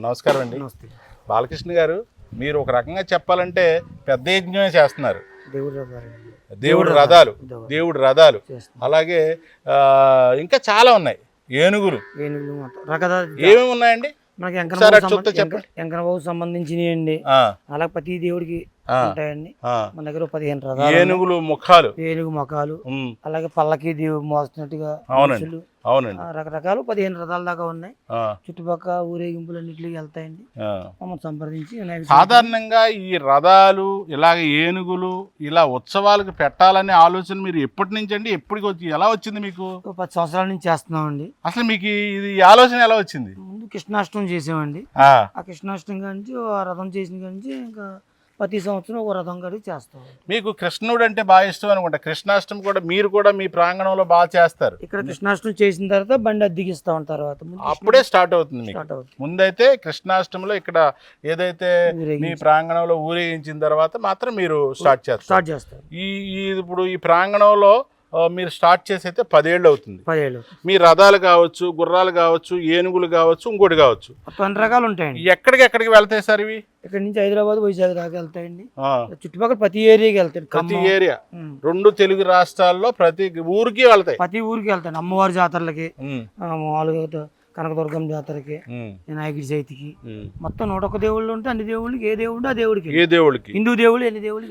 నమస్కారం అండి. నమస్తే. బాలకృష్ణ గారు మీరు ఒక రకంగా చెప్పాలంటే పెద్ద యజ్ఞమే చేస్తున్నారు. దేవుడు రథాలు దేవుడు రథాలు. అలాగే ఇంకా చాలా ఉన్నాయి. ఏనుగులు. ఏమేమి ఉన్నాయండి? మనకి ఎంకనబాబు సంబంధించినవి అండి. ఆ, అలా ప్రతి దేవుడికి ఉంటాయండి. మన దగ్గర పదిహేను రథాలు. ఏనుగులు ముఖాలు. ఏనుగు మొఖాలు. అలాగే పల్లకి మోస్తున్నట్టుగా అవునండి. రకరకాలు పదిహేను రథాల దాకా ఉన్నాయి. చుట్టుపక్కల ఊరేగింపులు అన్నింటికి వెళ్తాయండి. మమ్మల్ని సంప్రదించి సాధారణంగా ఈ రథాలు ఇలాగ ఏనుగులు ఇలా ఉత్సవాలకు పెట్టాలనే ఆలోచన మీరు ఎప్పటి నుంచి అండి? ఎప్పటికి వచ్చి ఎలా వచ్చింది మీకు? పది సంవత్సరాల నుంచి చేస్తున్నామండి. అసలు మీకు ఇది ఆలోచన ఎలా వచ్చింది? ముందు కృష్ణాష్టమి చేసామండి ఆ, కృష్ణాష్టమి ఆ రథం చేసిన కానించి ఇంకా ప్రతి సంవత్సరం ఒక రథం కాడికి చేస్తాం మీకు కృష్ణుడు అంటే బాగా ఇష్టం అనుకుంటా. కృష్ణాష్టమి కూడా మీరు కూడా మీ ప్రాంగణంలో బాగా చేస్తారు. ఇక్కడ కృష్ణాష్టమి చేసిన తర్వాత బండి అద్దెకిస్తాం తర్వాత. అప్పుడే స్టార్ట్ అవుతుంది స్టార్ట్ అవుతుంది. ముందైతే కృష్ణాష్టమిలో ఇక్కడ ఏదైతే మీ ప్రాంగణంలో ఊరేగించిన తర్వాత మాత్రం మీరు స్టార్ట్ చేస్తారు. స్టార్ట్ చేస్తాం ఈ ఇప్పుడు ఈ ప్రాంగణంలో మీరు స్టార్ట్ చేసి అయితే పదేళ్ళు అవుతుంది. పదేళ్ళు. మీ రథాలు కావచ్చు గుర్రాలు కావచ్చు ఏనుగులు కావచ్చు ఇంకోటి కావచ్చు. అన్ని రకాలు ఉంటాయండి. ఎక్కడికి ఎక్కడికి వెళ్తాయి సార్ ఇవి? ఇక్కడ నుంచి హైదరాబాద్ వైజాగ్ దాకా వెళ్తాయండి. చుట్టుపక్కల ప్రతి ఏరియాకి వెళ్తాయి ప్రతి ఏరియా. రెండు తెలుగు రాష్ట్రాల్లో ప్రతి ఊరికి వెళ్తాయి. ప్రతి ఊరికి వెళ్తాయి అమ్మవారి జాతరలకి మామూలుగా కనకదుర్గం జాతరకి వినాయకుడి చవితికి. మొత్తం నూట ఒక్క దేవుళ్ళు ఉంటే అన్ని దేవుళ్ళకి ఏ దేవుడు ఆ దేవుడికి. ఏ దేవుడికి? హిందూ దేవుళ్ళు ఎన్ని దేవుళ్ళు